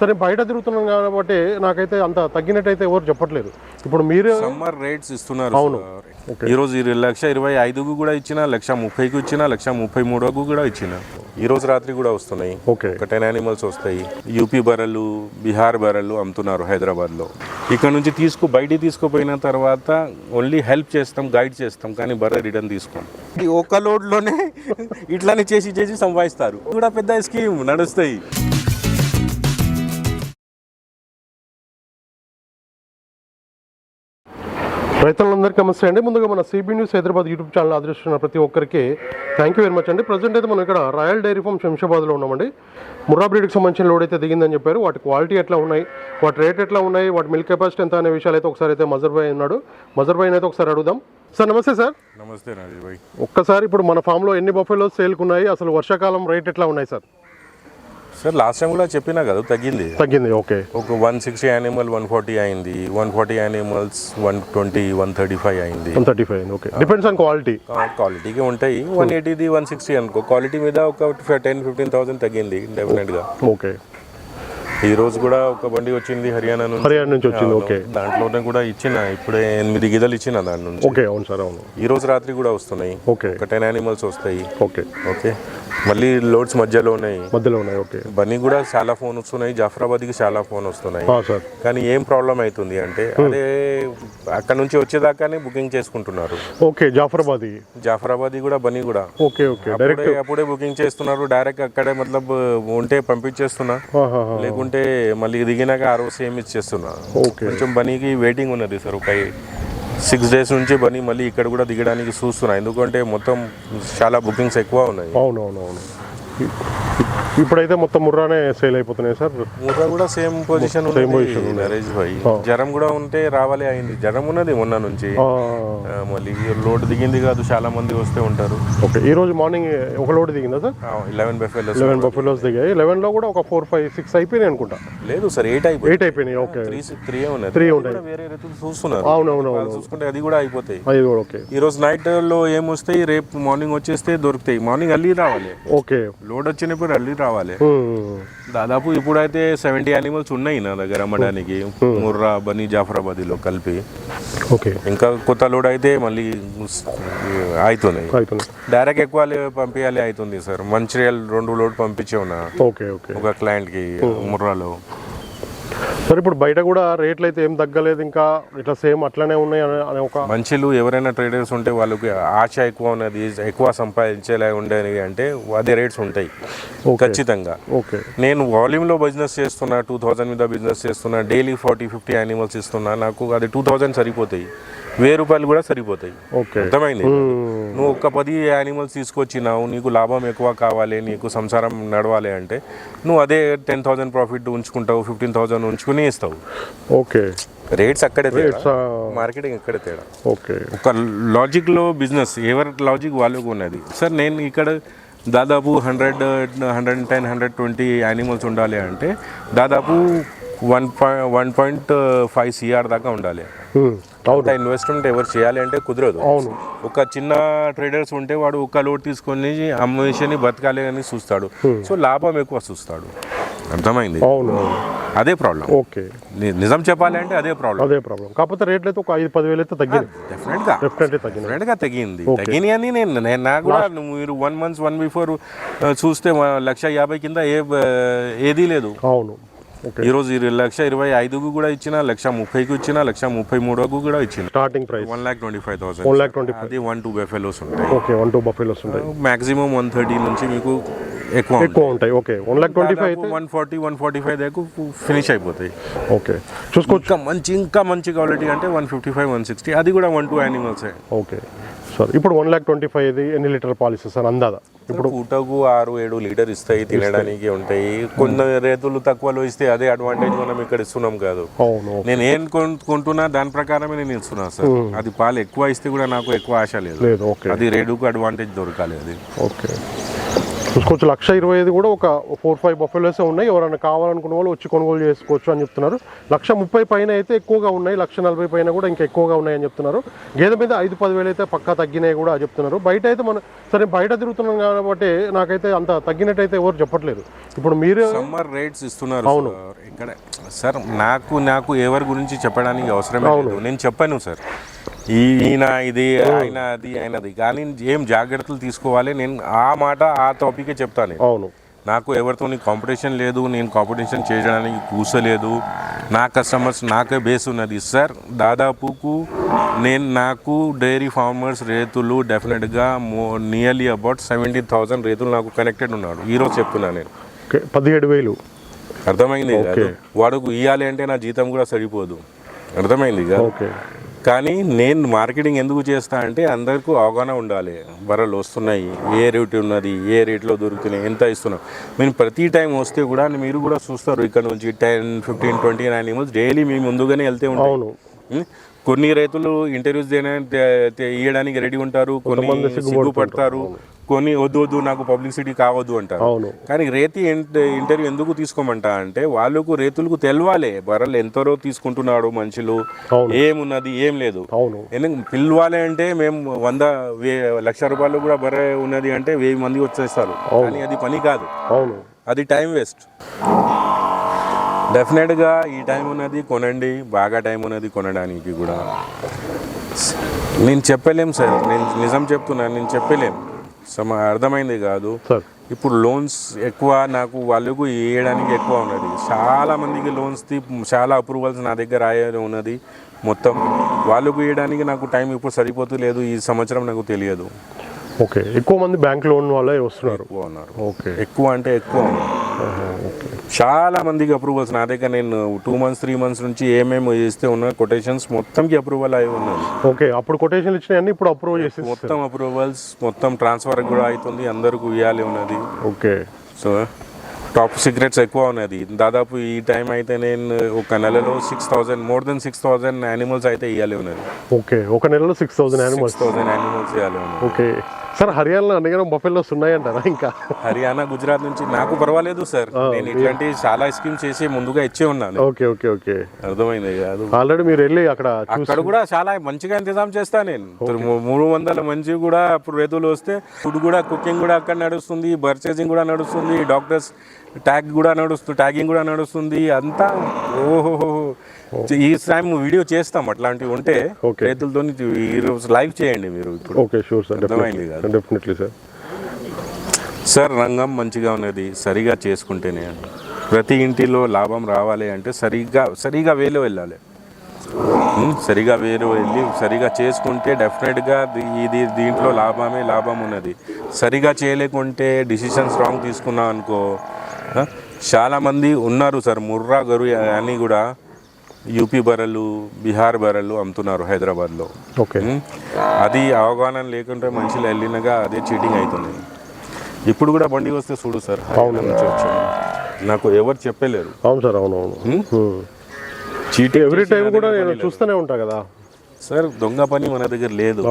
సరే బయట తిరుగుతున్నాం కాబట్టి నాకైతే అంత తగ్గినట్టయితే ఎవరు చెప్పట్లేదు. ఇప్పుడు మీరు సమ్మర్ రేట్స్ ఇస్తున్నారు అవును. సార్. ఈ రోజు ఇరవై లక్ష ఇరవై ఐదుకు కూడా ఇచ్చిన లక్ష ముప్పైకి ఇచ్చిన లక్ష ముప్పై మూడుకు కూడా ఇచ్చిన. ఈ రోజు రాత్రి కూడా వస్తున్నాయి. ఓకే ఒక టెన్ యానిమల్స్ వస్తాయి యూపీ బర్రెలు బీహార్ బర్రెలు అమ్ముతున్నారు హైదరాబాద్లో ఇక్కడ నుంచి తీసుకు బయటికి తీసుకుపోయిన తర్వాత ఓన్లీ హెల్ప్ చేస్తాం గైడ్ చేస్తాం కానీ బర్రె రిటర్న్ తీసుకోం. ఈ ఒక్క లోడ్లోనే ఇట్లానే చేసి చేసి సంపాదిస్తారు. కూడా పెద్ద స్కీమ్ నడుస్తాయి. రైతులందరికీ నమస్తే అండి. ముందుగా మన CB news Hyderabad YouTube channel ఆదరిస్తున్న ప్రతి ఒక్కరికి థ్యాంక్ యూ వెరీ మచ్ అండి. ప్రజెంట్ అయితే మనం ఇక్కడ రాయల్ డైరీ ఫామ్ శంషాబాద్లో ఉన్నామండి. ముర్రా బ్రీడ్కి సంబంధించిన లోడ్ అయితే దిగిందని చెప్పారు. వాటి క్వాలిటీ ఎట్లా ఉన్నాయి? వాటి రేట్ ఎట్లా ఉన్నాయి? వాటి మిల్క్ కెపాసిటీ ఎంత అనే విషయాలు అయితే ఒకసారి అయితే మజర్ భాయ్ ఉన్నాడు. మజర్ భాయ్ అయితే ఒకసారి అడుగుదాం. సార్ నమస్తే సార్. నమస్తే భాయ్. ఒక్కసారి ఇప్పుడు మన ఫామ్లో ఎన్ని బఫెలో సేల్కి ఉన్నాయి అసలు వర్షాకాలం రేట్ ఎట్లా ఉన్నాయి సార్? సార్ లాస్ట్ టైం కూడా చెప్పినా కదా తగ్గింది. తగ్గింది ఓకే. ఒక one sixty animal one forty అయింది. One forty animals one twenty one thirty five అయింది. One thirty five okay. Depends on quality క్వాలిటీకి ఉంటాయి. వన్ ఎయిటీది వన్ సిక్స్టీ అనుకో. క్వాలిటీ మీద ఒక టెన్ ఫిఫ్టీన్ థౌసండ్ తగ్గింది డెఫినెట్గా ఓకే. ఈ రోజు కూడా ఒక బండి వచ్చింది హర్యానా నుంచి. హర్యానా నుంచి వచ్చింది ఓకే. దాంట్లోనే కూడా ఇచ్చిన ఇప్పుడే ఎనిమిది గిదలు ఇచ్చిన దాని నుంచి. ఓకే అవును సార్ అవును. ఈ రోజు రాత్రి కూడా వస్తున్నాయి. ఓకే. ఒక టెన్ యానిమల్స్ వస్తాయి. ఓకే. ఓకే. మళ్ళీ లోడ్స్ మధ్యలో ఉన్నాయి. మధ్యలో ఉన్నాయి ఓకే. బన్నీ కూడా చాలా ఫోన్ వస్తున్నాయి జాఫరాబాద్కి చాలా ఫోన్ వస్తున్నాయి. సార్. కానీ ఏం ప్రాబ్లం అవుతుంది అంటే అదే అక్కడ నుంచి వచ్చేదాకానే బుకింగ్ చేసుకుంటున్నారు. ఓకే జాఫరాబాదీ జాఫరాబాద్ కూడా బనీ కూడా. Okay okay. డైరెక్ట్ అప్పుడే బుకింగ్ చేస్తున్నారు డైరెక్ట్ అక్కడే మతలబ్ ఉంటే పంపించేస్తున్నా. లేకుంటే మళ్ళీ దిగినాక ఆ రోజు సేమ్ ఇచ్చేస్తున్నా. ఓకే. కొంచెం బనీకి వెయిటింగ్ ఉన్నది సార్ ఒక సిక్స్ డేస్ నుంచి బనీ మళ్ళీ ఇక్కడ కూడా దిగడానికి చూస్తున్నాయి ఎందుకంటే మొత్తం చాలా బుకింగ్స్ ఎక్కువ ఉన్నాయి. అవునవునవును. ఇప్పుడైతే మొత్తం ముర్రానే సేల్ అయిపోతున్నాయి సార్. ముర్రా కూడా సేమ్ పొజిషన్ position ఉంది. నరేష్ భాయ్. జ్వరం కూడా ఉంటే రావాలి అయింది. జ్వరం ఉన్నది మొన్న నుంచి. మళ్ళీ లోడ్ దిగింది కాదు చాలా మంది వస్తే ఉంటారు. ఓకే ఈ రోజు మార్నింగ్ ఒక లోడ్ దిగిందా సార్? ఇలెవెన్ బెఫెల్ లెవెన్ బఫెలోస్ దిగాయి. లెవెన్లో కూడా ఒక ఫోర్ ఫైవ్ సిక్స్ అయిపోయినాయి అనుకుంటా. లేదు సార్ ఎయిట్ అయిపోయింది ఎయిట్ అయిపోయినాయి ఓకే త్రీ త్రీ ఉన్నాయి. కూడా వేరే రైతులు చూస్తున్నారు. అవును అవును వాళ్ళు చూసుకుంటే అది కూడా అయిపోతాయి. అది కూడా ఓకే ఈ రోజు నైట్లో ఏమొస్తాయి రేపు మార్నింగ్ వచ్చేస్తే దొరుకుతాయి. మార్నింగ్ అల్లి రావాలి. ఓకే లోడ్ వచ్చినప్పుడు అల్లి రావాలి. దాదాపు ఇప్పుడైతే సెవెంటీ యానిమల్స్ ఉన్నాయి నా దగ్గర అమ్మడానికి. ముర్రా బనీ జాఫరాబాదీలో కలిపి. ఓకే. ఇంకా కొత్త లోడ్ అయితే మళ్ళీ అవుతున్నాయి అవుతుంది డైరెక్ట్ ఎక్కువ పంపించాలి అవుతుంది సార్. మంచిర్యాల రెండు లోడ్ పంపించే ఉన్నా ఓకే ఒక క్లయింట్కి ముర్రాలో. సార్ ఇప్పుడు బయట కూడా రేట్లు అయితే ఏం తగ్గలేదు ఇంకా ఇట్లా సేమ్ అట్లనే ఉన్నాయి అనే ఒక మంచిలు ఎవరైనా ట్రేడర్స్ ఉంటే వాళ్ళకి ఆశ ఎక్కువ ఉన్నది ఎక్కువ సంపాదించేలా ఉండేది అంటే అదే రేట్స్ ఉంటాయి ఖచ్చితంగా. ఓకే. నేను వాల్యూమ్లో బిజినెస్ చేస్తున్నా టూ థౌజండ్ మీద బిజినెస్ చేస్తున్నా డైలీ ఫార్టీ ఫిఫ్టీ యానిమల్స్ ఇస్తున్నా నాకు అది టూ థౌజండ్ సరిపోతాయి వెయ్యి రూపాయలు కూడా సరిపోతాయి. ఓకే. అర్థమైంది? నువ్వు ఒక్క పది యానిమల్స్ తీసుకొచ్చినావు నీకు లాభం ఎక్కువ కావాలి నీకు సంసారం నడవాలి అంటే నువ్వు అదే టెన్ థౌసండ్ ప్రాఫిట్ ఉంచుకుంటావు ఫిఫ్టీన్ థౌసండ్ ఉంచుకుని ఇస్తావు. ఓకే. రేట్స్ అక్కడే తేడా. మార్కెటింగ్ అక్కడే తేడా. ఓకే. ఒక లాజిక్లో బిజినెస్ ఎవరి లాజిక్ వాళ్ళకు ఉన్నది. సార్ నేను ఇక్కడ దాదాపు hundred hundred ten hundred twenty animals ఉండాలి అంటే దాదాపు one point one point five CR దాకా ఉండాలి. ఉమ్, అవును. ఇన్వెస్ట్మెంట్ ఎవరు చేయాలి అంటే కుదరదు. అవును. ఒక చిన్న ట్రేడర్స్ ఉంటే వాడు ఒక లోడ్ తీసుకొని అమ్మేషని బతకాలి అని చూస్తాడు. సో లాభం ఎక్కువ చూస్తాడు. అర్థమైంది? అవును అదే ప్రాబ్లం ఓకే. నిజం చెప్పాలి అంటే అదే ప్రాబ్లం అదే ప్రాబ్లం కాకపోతే రేట్లు అయితే ఒక ఐదు పదివేలు అయితే తగ్గింది. డెఫినెట్గా. డెఫినెట్లీ తగ్గింది. డెఫినెట్గా తగ్గింది. తగ్గినాయి అని నేను నేను నాకు కూడా మీరు వన్ మంత్స్ వన్ బిఫోర్ చూస్తే లక్ష యాభై కింద ఏ ఏదీ లేదు. అవును. ఓకే ఈ రోజు ఇరవై లక్ష ఇరవై ఐదుకు కూడా ఇచ్చిన లక్ష ముప్పైకి ఇచ్చిన లక్ష ముప్పై మూడుకు కూడా ఇచ్చిన. Starting price one lakh twenty five one thousand lakh twenty అది వన్ టూ బెఫెలోస్ ఉంటాయి. ఓకే వన్ టూ బఫెలోస్ ఉంటాయి. మాక్సిమం వన్ థర్టీ నుంచి మీకు ఎక్కువ ఎక్కువ ఉంటాయి. Okay one lakh twenty five అయితే one forty one forty five దాకా ఫినిష్ అయిపోతాయి. ఓకే చూసుకోవచ్చు. ఇంకా మంచి ఇంకా మంచి క్వాలిటీ అంటే one fifty five one sixty అది కూడా one two animals okay sir. ఇప్పుడు వన్ ల్యాక్ ట్వంటీ ఫైవ్ ఇది ఎన్ని లీటర్ పాలిస్తుంది సార్ అందాదా ఇప్పుడు పూటకు ఆరు ఏడు లీటర్ ఇస్తాయి తినడానికి ఉంటాయి. కొన్ని రైతులు తక్కువలో ఇస్తే అదే అడ్వాంటేజ్ మనం ఇక్కడ ఇస్తున్నాం కాదు. నేను ఏం కొంటున్నా దాని ప్రకారమే నేను ఇస్తున్నా సార్. అది పాలు ఎక్కువ ఇస్తే కూడా నాకు ఎక్కువ ఆశ లేదు. అది రేడుకు అడ్వాంటేజ్ దొరకాలి అది. ఓకే. చూసుకోవచ్చు. లక్ష ఇరవై ఐదు కూడా ఒక ఫోర్ ఫైవ్ బఫెలోసే ఉన్నాయి. ఎవరైనా కావాలనుకున్న వాళ్ళు వచ్చి కొనుగోలు చేసుకోవచ్చు అని చెప్తున్నారు. లక్ష ముప్పై పైన అయితే ఎక్కువగా ఉన్నాయి. లక్ష నలభై పైన కూడా ఇంకా ఎక్కువగా ఉన్నాయని చెప్తున్నారు. గేదె మీద ఐదు పదివేలు అయితే పక్కా తగ్గినాయి కూడా చెప్తున్నారు. బయట అయితే మనం సరే బయట తిరుగుతున్నాం కాబట్టి నాకైతే అంత తగ్గినట్టు అయితే ఎవరు చెప్పట్లేదు. ఇప్పుడు మీరు సమ్మర్ రేట్స్ ఇస్తున్నారు సార్. ఇక్కడ సార్ నాకు నాకు ఎవరి గురించి చెప్పడానికి అవసరం లేదు. నేను చెప్పాను సార్. ఈయన ఇది ఆయన అది ఆయనది కానీ ఏం జాగ్రత్తలు తీసుకోవాలి? నేను ఆ మాట ఆ టాపికే చెప్తాను. అవును. నాకు ఎవరితో కాంపిటీషన్ లేదు నేను కాంపిటీషన్ చేయడానికి కూసలేదు. నా కస్టమర్స్ నాకే బేస్ ఉన్నది. సార్ దాదాపుకు నేను నాకు డైరీ ఫార్మర్స్ రైతులు డెఫినెట్గా మో నియర్లీ అబౌట్ సెవెంటీ థౌసండ్ రైతులు నాకు కనెక్టెడ్ ఉన్నాడు ఈరోజు చెప్తున్నా నేను. పదిహేడు వేలు. అర్థమైంది వాడుకు ఇవ్వాలి అంటే నా జీతం కూడా సరిపోదు. అర్థమైంది ఓకే. కానీ నేను మార్కెటింగ్ ఎందుకు చేస్తా అంటే అందరికీ అవగాహన ఉండాలి. బర్రెలు వస్తున్నాయి ఏ రేట్ ఉన్నది ఏ రేట్లో దొరుకుతున్నాయి ఎంత ఇస్తున్నాం మేము ప్రతి టైం వస్తే కూడా మీరు కూడా చూస్తారు ఇక్కడ నుంచి టెన్ ఫిఫ్టీన్ ట్వంటీ నైన్ నిమిషం డైలీ మేము ముందుగానే వెళ్తే ఉంటాం కొన్ని రైతులు ఇంటర్వ్యూస్ ఇవ్వడానికి రెడీ ఉంటారు కొన్ని సిగ్గుపడతారు కొన్ని వద్దు వద్దు నాకు పబ్లిసిటీ కావద్దు అంటారు. అవును. కానీ రేతి ఇంటర్వ్యూ ఎందుకు తీసుకోమంటా అంటే వాళ్ళకు రేతులకు తెలవాలి. బర్రెలు ఎంతరో తీసుకుంటున్నాడు మనుషులు. ఏమున్నది ఏం లేదు. ఎందుకు పిలవాలి అంటే మేము వంద లక్ష రూపాయలు కూడా బర్రె ఉన్నది అంటే వెయ్యి మంది వచ్చేస్తారు. కానీ అది పని కాదు. అది టైం వేస్ట్. డెఫినెట్గా ఈ టైం ఉన్నది కొనండి బాగా టైం ఉన్నది కొనడానికి కూడా. నేను చెప్పలేం సార్ నేను నిజం చెప్తున్నాను నేను చెప్పలేం. సమ అర్థమైంది కాదు. ఇప్పుడు లోన్స్ ఎక్కువ నాకు వాళ్ళకు ఇవ్వడానికి ఎక్కువ ఉన్నది. చాలా మందికి లోన్స్ చాలా అప్రూవల్స్ నా దగ్గర అయ్యే ఉన్నది. మొత్తం వాళ్ళకు ఇవ్వడానికి నాకు టైం ఇప్పుడు సరిపోతలేదు ఈ సంవత్సరం నాకు తెలియదు. ఓకే. ఎక్కువ మంది బ్యాంక్ లోన్ వాళ్ళే వస్తున్నారు. ఎక్కువ ఉన్నారు. ఓకే. ఎక్కువ అంటే ఎక్కువ. చాలా మందికి అప్రూవల్స్ నా దగ్గర నేను టూ మంత్స్ త్రీ మంత్స్ నుంచి ఏమేమి ఇస్తే ఉన్న కొటేషన్స్ మొత్తంకి అప్రూవల్ అయి ఉన్నది. ఓకే. అప్పుడు కొటేషన్ ఇచ్చినాయన్నీ ఇప్పుడు అప్రూవ్ చేసి మొత్తం అప్రూవల్స్ మొత్తం ట్రాన్స్ఫర్ కూడా అవుతుంది. అందరికి ఇవ్వాలి ఉన్నది. ఓకే. సో టాప్ సీక్రెట్స్ ఎక్కువ ఉన్నది. దాదాపు ఈ టైం అయితే నేను ఒక నెలలో six thousand more than six thousand animals అయితే ఇవ్వాలి ఉన్నది. ఓకే. ఒక నెలలో six thousand animals thousand animals ఇవ్వాలి ఉన్నది. ఓకే. సార్ హర్యానాలో అడిగిన బఫెల్లోస్ ఉన్నాయంటారా ఇంకా? హర్యానా గుజరాత్ నుంచి నాకు పర్వాలేదు సార్. నేను ఇట్లాంటి చాలా స్కీమ్స్ చేసి ముందుగా ఇచ్చే ఉన్నాను. Okay okay okay. అర్థమైంది కాదు ఆల్రెడీ మీరు వెళ్ళి అక్కడ అక్కడ కూడా చాలా మంచిగా ఇంతజాం చేస్తా నేను. మూడు వందల మంచి కూడా అప్పుడు రైతులు వస్తే ఫుడ్ కూడా కుకింగ్ కూడా అక్కడ నడుస్తుంది పర్చేసింగ్ కూడా నడుస్తుంది డాక్టర్స్ ట్యాగ్ కూడా నడుస్తుంది ట్యాగింగ్ కూడా నడుస్తుంది అంతా ఓహో ఈ టైం వీడియో చేస్తాం అట్లాంటివి ఉంటే. రైతులతో ఈరోజు లైవ్ చేయండి మీరు ఇప్పుడు. ఓకే షూర్ సార్ అర్థమైంది కాదు. డెఫినెట్లీ సార్ సార్ రంగం మంచిగా ఉన్నది సరిగా చేసుకుంటేనే ప్రతి ఇంటిలో లాభం రావాలి అంటే సరిగ్గా సరిగా వేలో వెళ్ళాలి. సరిగా వేరు వెళ్ళి సరిగా చేసుకుంటే డెఫినెట్గా ఇది దీంట్లో లాభమే లాభం ఉన్నది. సరిగా చేయలేకుంటే డిసిషన్స్ రాంగ్ తీసుకున్నాం అనుకో చాలామంది ఉన్నారు సార్ ముర్రా గరు అని కూడా. యూపీ బర్రెలు బీహార్ బర్రెలు అమ్ముతున్నారు హైదరాబాద్లో. ఓకే. అది అవగాహన లేకుంటే మనుషులు వెళ్ళినగా అదే చీటింగ్ అవుతుంది. ఇప్పుడు కూడా బండి వస్తే చూడు సార్. నాకు ఎవరు చెప్పలేరు. అవును సార్ అవును అవును. చీటింగ్ ఎవ్రీ టైం కూడా నేను చూస్తూనే ఉంటా కదా. సార్ దొంగ పని మన దగ్గర లేదు.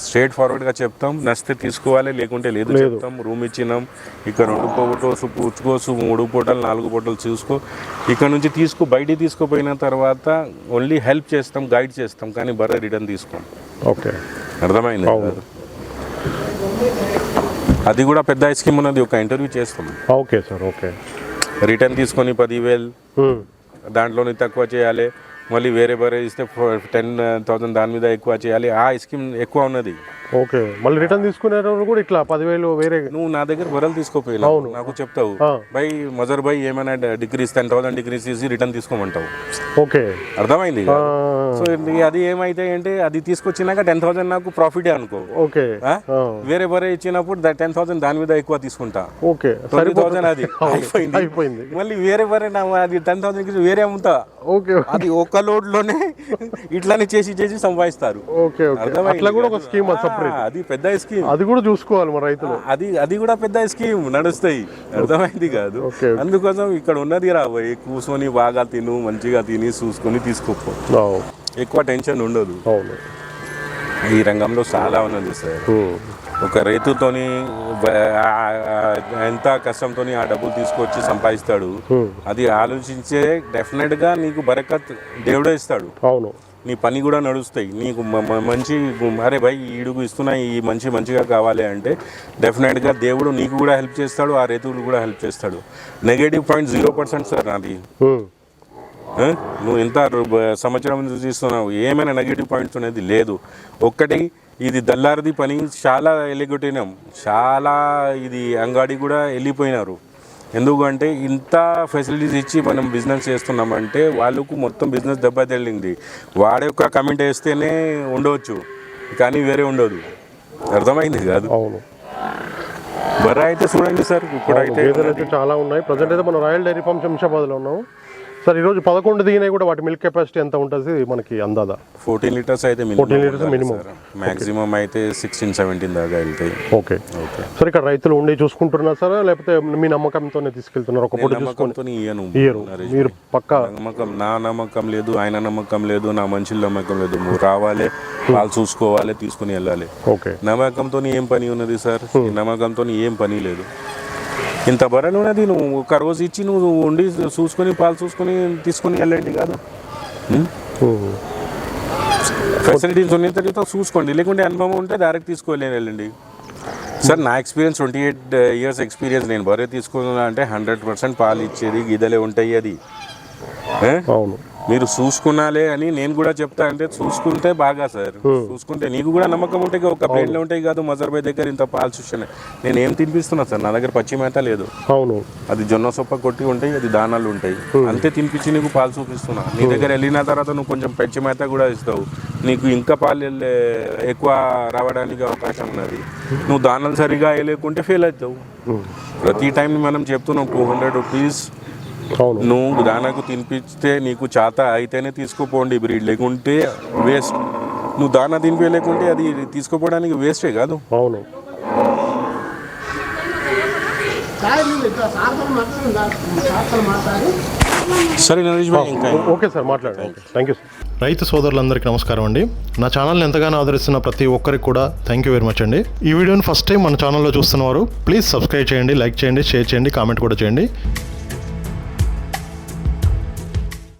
స్ట్రేట్ ఫార్వర్డ్గా చెప్తాం. నచ్చితే తీసుకోవాలి లేకుంటే లేదు చెప్తాం. రూమ్ ఇచ్చినాం. ఇక్కడ రెండు పూటలు పుచ్చుకోసు మూడు పూటలు నాలుగు పూటలు చూసుకో. ఇక్కడ నుంచి తీసుకో బయటికి తీసుకుపోయిన తర్వాత ఓన్లీ హెల్ప్ చేస్తాం గైడ్ చేస్తాం కానీ బర్రె రిటర్న్ తీసుకోం. ఓకే. అర్థమైంది? అది కూడా పెద్ద స్కీమ్ ఉన్నది ఒక ఇంటర్వ్యూ చేస్తాం. Okay sir okay. రిటర్న్ తీసుకొని పదివేలు. దాంట్లోని తక్కువ చేయాలి. మళ్ళీ వేరే బరే ఇస్తే టెన్ థౌసండ్ దాని మీద ఎక్కువ చేయాలి. ఆ స్కీమ్ ఎక్కువ ఉన్నది. ఓకే. మళ్ళీ రిటర్న్ తీసుకునేటప్పుడు కూడా ఇట్లా పదివేలు వేరే నువ్వు నా దగ్గర బరలు తీసుకోపోయినావు నాకు చెప్తావు. బై మజర్ బై ఏమైనా డిగ్రీస్ టెన్ థౌసండ్ డిగ్రీస్ తీసి రిటర్న్ తీసుకోమంటావు. ఓకే. అర్థమైంది సో అది ఏమైతే అంటే అది తీసుకొచ్చినాక టెన్ థౌసండ్ నాకు ప్రాఫిటే అనుకో. ఓకే. వేరే బరే ఇచ్చినప్పుడు టెన్ థౌసండ్ దాని మీద ఎక్కువ తీసుకుంటా. ఓకే. ట్వంటీ థౌసండ్ అది. అయిపోయింది. అయిపోయింది. మళ్ళీ వేరే నా అది టెన్ థౌసండ్ వేరే అమ్ముతా. ఓకే. అది ఒక్క లోడ్లోనే ఇట్లానే చేసి చేసి సంపాదిస్తారు. ఓకే అట్లా కూడా ఒక? స్కీమ్ అది పెద్ద స్కీమ్ అది కూడా చూసుకోవాలి మన రైతులు. అది అది కూడా పెద్ద స్కీమ్ నడుస్తాయి. అర్థమైంది కాదు. అందుకోసం ఇక్కడ ఉన్నది రాబోయే కూర్చొని బాగా తిను మంచిగా తిని చూసుకొని తీసుకోపో. ఎక్కువ టెన్షన్ ఉండదు. అవును. ఈ రంగంలో చాలా ఉన్నది సార్. ఒక రైతుతోని ఎంత కష్టంతోని ఆ డబ్బులు తీసుకొచ్చి సంపాదిస్తాడు అది ఆలోచించే డెఫినెట్గా నీకు బరకత్ దేవుడే ఇస్తాడు. అవును. నీ పని కూడా నడుస్తాయి. నీకు మంచి అరే భయ్ ఈడుగు ఇస్తున్నా ఈ మంచి మంచిగా కావాలి అంటే డెఫినెట్గా దేవుడు నీకు కూడా హెల్ప్ చేస్తాడు ఆ రైతులు కూడా హెల్ప్ చేస్తాడు. Negative point zero percent sir నాది? నువ్వు ఎంత బ- సంవత్సరం నుంచి చూస్తున్నావు. ఏమైనా నెగిటివ్ పాయింట్స్ అనేది లేదు. ఒక్కటి ఇది దల్లారిది పని చాలా ఎలిగొట్టినాం. చాలా ఇది అంగాడి కూడా వెళ్ళిపోయినారు. ఎందుకంటే ఇంత ఫెసిలిటీస్ ఇచ్చి మనం బిజినెస్ చేస్తున్నామంటే వాళ్ళకు మొత్తం బిజినెస్ దెబ్బతిల్లింది వాడే ఒక కమెంట్ వేస్తేనే ఉండవచ్చు. కానీ వేరే ఉండదు. అర్థమైంది కాదు? అవును. బర్ర అయితే చూడండి సార్. ఇప్పుడైతే గేదెలు అయితే చాలా ఉన్నాయి. ప్రజెంట్ అయితే మనం రాయల్ డైరీ ఫార్మ్ శంషాబాద్లో ఉన్నాము సార్ ఈరోజు పదకొండు దిగినాయి కూడా వాటి మిల్క్ కెపాసిటీ ఎంత ఉంటుంది మనకి అందాదా? ఫోర్టీన్ లీటర్స్ అయితే 14 liters minimum. మాక్సిమం అయితే సిక్స్టీన్ సెవెంటీన్ దాకా వెళ్తాయి ఓకే. ఓకే. సార్ ఇక్కడ రైతులు ఉండి చూసుకుంటున్నారు సార్ లేకపోతే మీ నమ్మకంతోనే తీసుకెళ్తున్నారు? ఒక పూట చూసుకొని నమ్మకంతో ఇయ్యను ఇయ్యరు. నరేష్ మీరు పక్క నమ్మకం నా నమ్మకం లేదు ఆయన నమ్మకం లేదు నా మనుషుల నమ్మకం లేదు. నువ్వు రావాలి వాళ్ళు చూసుకోవాలి తీసుకుని వెళ్ళాలి. ఓకే. నమ్మకంతో ఏం పని ఉన్నది సార్? నమ్మకంతో ఏం పని లేదు. ఇంత బరలు ఉన్నది నువ్వు ఒక రోజు ఇచ్చి నువ్వు ఉండి చూసుకొని పాలు చూసుకొని తీసుకొని వెళ్ళండి కాదు. ఫెసిలిటీస్ ఉన్న తర్వాత చూసుకోండి. లేకుంటే అనుభవం ఉంటే డైరెక్ట్ తీసుకోలేని వెళ్ళండి. సార్ నా experience twenty eight years experience నేను బరే తీసుకున్నా అంటే హండ్రెడ్ పర్సెంట్ పాలు ఇచ్చేది గిదలే ఉంటాయి అది? అవును. మీరు చూసుకున్నాలే అని నేను కూడా చెప్తా అంటే చూసుకుంటే బాగా సార్. చూసుకుంటే నీకు కూడా నమ్మకం ఉంటే ఒక ప్లేన్లో ఉంటాయి కాదు మజర్బాయ్ దగ్గర ఇంత పాలు చూసాను. నేను ఏం తినిపిస్తున్నా సార్? నా దగ్గర పచ్చి మేత లేదు. అవును. అది జొన్న సొప్ప కొట్టి ఉంటాయి అది దానాలు ఉంటాయి. అంతే తినిపించి నీకు పాలు చూపిస్తున్నా. నీ దగ్గర వెళ్ళిన తర్వాత నువ్వు కొంచెం పచ్చి మేత కూడా ఇస్తావు. నీకు ఇంకా పాలు ఎక్కువ రావడానికి అవకాశం ఉన్నది. నువ్వు దానాలు సరిగా వేయలేకుంటే ఫెయిల్ అవుతావు. ప్రతి టైం మనం చెప్తున్నాం టూ హండ్రెడ్ రూపీస్ నువ్వు దానాకు తినిపిస్తే నీకు చేత అయితేనే తీసుకుపోండి బ్రీడ్. లేకుంటే వేస్ట్. నువ్వు దానా తినిపించలేకుంటే అది తీసుకుపోవడానికి వేస్టే కాదు. అవును. సరే నరేష్ భాయ్ ఇంకా ఓకే సార్ మాట్లాడండి. థ్యాంక్ యూ సార్ రైతు సోదరులందరికీ నమస్కారం అండి. నా ఛానల్ని ఎంతగానో ఆదరిస్తున్న ప్రతి ఒక్కరికి కూడా థ్యాంక్ యూ వెరీ మచ్ అండి. ఈ వీడియోని ఫస్ట్ టైం మన ఛానల్లో చూస్తున్నవారు ప్లీజ్ సబ్స్క్రైబ్ చేయండి లైక్ చేయండి షేర్ చేయండి కామెంట్ కూడా చేయండి.